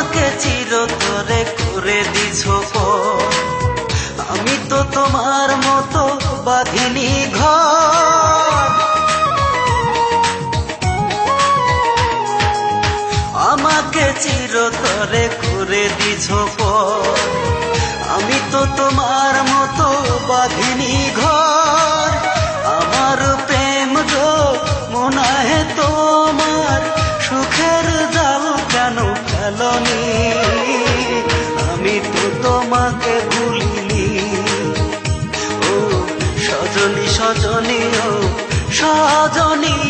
আমাকে চিরতরে করে দিছ আমি তো তোমার মতো বাঁধিনি ঘর আমাকে চিরতরে করে দিছ। আমি তো তোমার তোমাকে ভুলিনি ও সজনী সজনী ও সজনী।